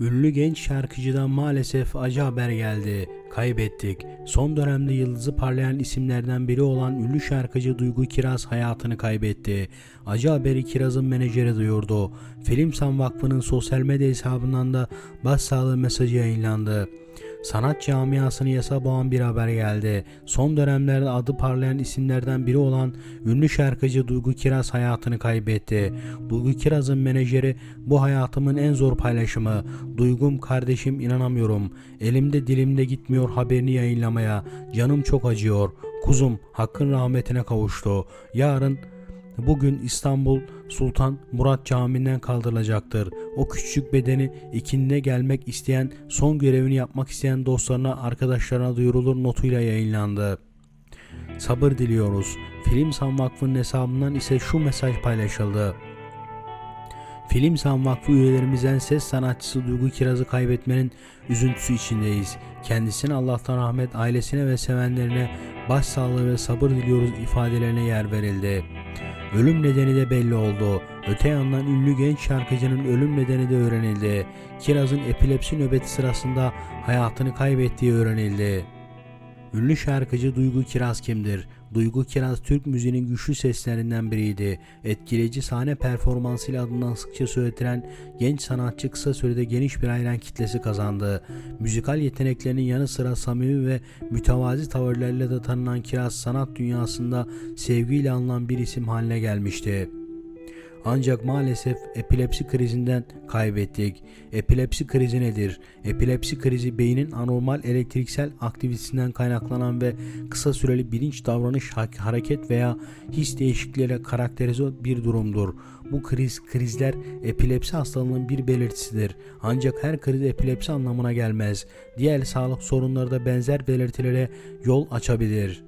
Ünlü genç şarkıcıdan maalesef acı haber geldi. Kaybettik. Son dönemde yıldızı parlayan isimlerden biri olan ünlü şarkıcı Duygu Kiraz hayatını kaybetti. Acı haberi Kiraz'ın menajeri duyurdu. Filmsan Vakfı'nın sosyal medya hesabından da başsağlığı mesajı yayınlandı. Sanat camiasını yasa boğan bir haber geldi. Son dönemlerde adı parlayan isimlerden biri olan ünlü şarkıcı Duygu Kiraz hayatını kaybetti. Duygu Kiraz'ın menajeri bu hayatımın en zor paylaşımı. Duygum kardeşim inanamıyorum. Elimde dilimde gitmiyor haberini yayınlamaya. Canım çok acıyor. Kuzum hakkın rahmetine kavuştu. Yarın Bugün İstanbul Sultan Murat Camii'nden kaldırılacaktır. O küçük bedeni ikindine gelmek isteyen, son görevini yapmak isteyen dostlarına, arkadaşlarına duyurulur notuyla yayınlandı. Sabır diliyoruz. Film Vakfı'nın hesabından ise şu mesaj paylaşıldı. Film Vakfı üyelerimizden ses sanatçısı Duygu Kiraz'ı kaybetmenin üzüntüsü içindeyiz. Kendisine Allah'tan rahmet, ailesine ve sevenlerine başsağlığı ve sabır diliyoruz ifadelerine yer verildi. Ölüm nedeni de belli oldu. Öte yandan ünlü genç şarkıcının ölüm nedeni de öğrenildi. Kiraz'ın epilepsi nöbeti sırasında hayatını kaybettiği öğrenildi. Ünlü şarkıcı Duygu Kiraz kimdir? Duygu Kiraz Türk müziğinin güçlü seslerinden biriydi. Etkileyici sahne performansıyla adından sıkça söyletilen genç sanatçı kısa sürede geniş bir hayran kitlesi kazandı. Müzikal yeteneklerinin yanı sıra samimi ve mütevazi tavırlarıyla da tanınan Kiraz sanat dünyasında sevgiyle anılan bir isim haline gelmişti. Ancak maalesef epilepsi krizinden kaybettik. Epilepsi krizi nedir? Epilepsi krizi beynin anormal elektriksel aktivitesinden kaynaklanan ve kısa süreli bilinç davranış ha- hareket veya his değişiklikleriyle karakterize bir durumdur. Bu kriz krizler epilepsi hastalığının bir belirtisidir. Ancak her kriz epilepsi anlamına gelmez. Diğer sağlık sorunları da benzer belirtilere yol açabilir.